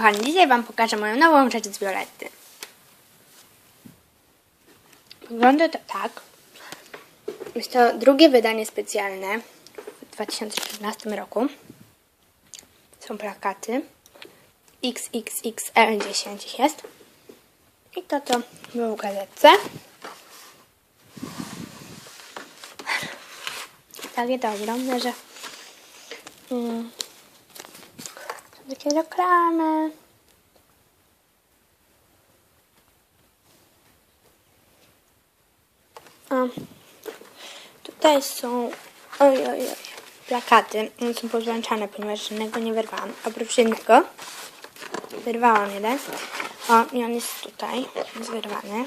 Kochani, dzisiaj Wam pokażę moją nową rzecz z Violetty. Wygląda to tak. Jest to drugie wydanie specjalne w 2014 roku. Są plakaty. XXXL10 ich jest. I to to było w gazetce. Takie to ogromne, że mm, takie reklamy. A, tutaj są oj, oj, oj, plakaty. One są pozłączane, ponieważ żadnego nie wyrwałam. Oprócz jednego wyrwałam jeden. O, i on jest tutaj, jest wyrwany.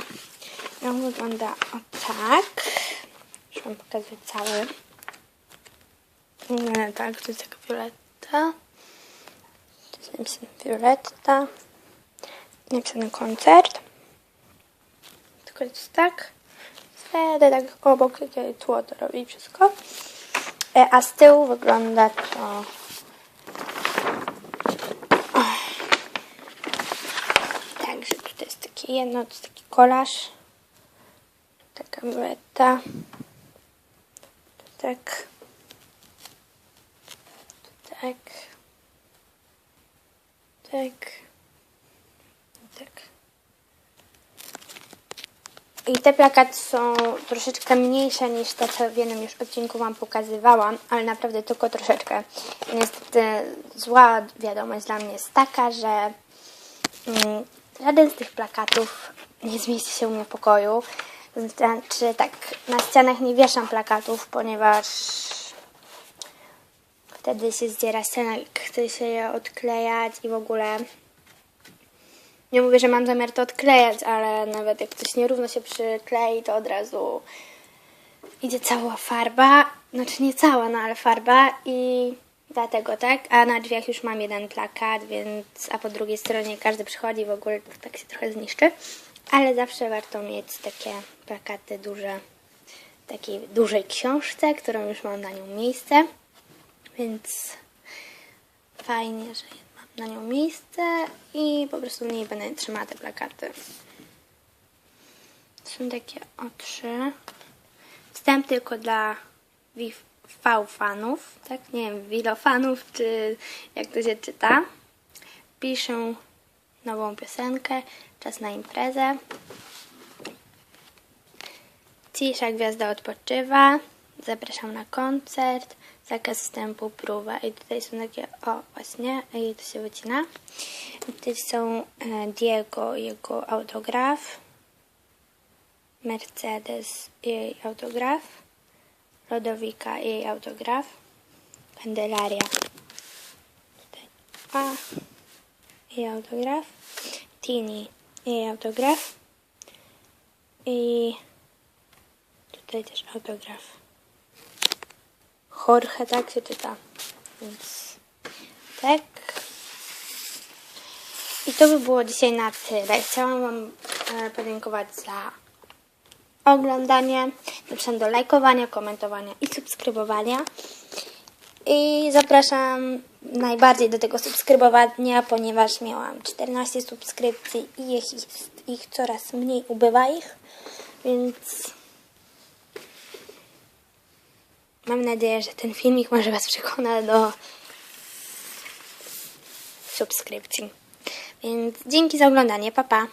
I on wygląda o tak. Już wam pokazuję cały. Wygląda tak, to jest taka violetta. Napisane violetta. Napisany koncert. Tylko jest tak. Wtedy tak obok takie tło to robi wszystko. E, A z tyłu wygląda to... Także tutaj jest takie jedno, to jest taki kolaż. Taka. Tak. Tak. Tak. Tak. I te plakaty są troszeczkę mniejsze niż te, co w jednym już odcinku Wam pokazywałam, ale naprawdę tylko troszeczkę. Niestety zła wiadomość dla mnie jest taka, że mm, żaden z tych plakatów nie zmieści się u mnie w pokoju. Znaczy tak, na ścianach nie wieszam plakatów, ponieważ wtedy się zdziera ściana, chce się je odklejać i w ogóle nie mówię, że mam zamiar to odklejać, ale nawet jak coś nierówno się przyklei, to od razu idzie cała farba. Znaczy nie cała, no ale farba i dlatego, tak? A na drzwiach już mam jeden plakat, więc a po drugiej stronie każdy przychodzi w ogóle tak się trochę zniszczy. Ale zawsze warto mieć takie plakaty duże, takiej dużej książce, którą już mam na nią miejsce. Więc fajnie, że na nią miejsce i po prostu w niej będę trzymała te plakaty. Są takie o trzy. Wstęp tylko dla V-fanów, tak? Nie wiem, wilofanów, czy jak to się czyta. Piszę nową piosenkę, czas na imprezę. Cisza gwiazda odpoczywa. Zapraszam na koncert. Zakaz wstępu, próba. I tutaj są takie, o właśnie, i to się wycina. Tutaj są e, Diego, jego autograf. Mercedes, jej autograf. Lodowika, jej autograf. Candelaria. Tutaj A, jej autograf. Tini, jej autograf. I tutaj też autograf. Jorge, tak się czyta. Więc tak. I to by było dzisiaj na tyle. Chciałam Wam e, podziękować za oglądanie. Zapraszam do lajkowania, komentowania i subskrybowania. I zapraszam najbardziej do tego subskrybowania, ponieważ miałam 14 subskrypcji i jest ich coraz mniej, ubywa ich. Więc mam nadzieję, że ten filmik może Was przekona do subskrypcji. Więc dzięki za oglądanie. Pa, pa.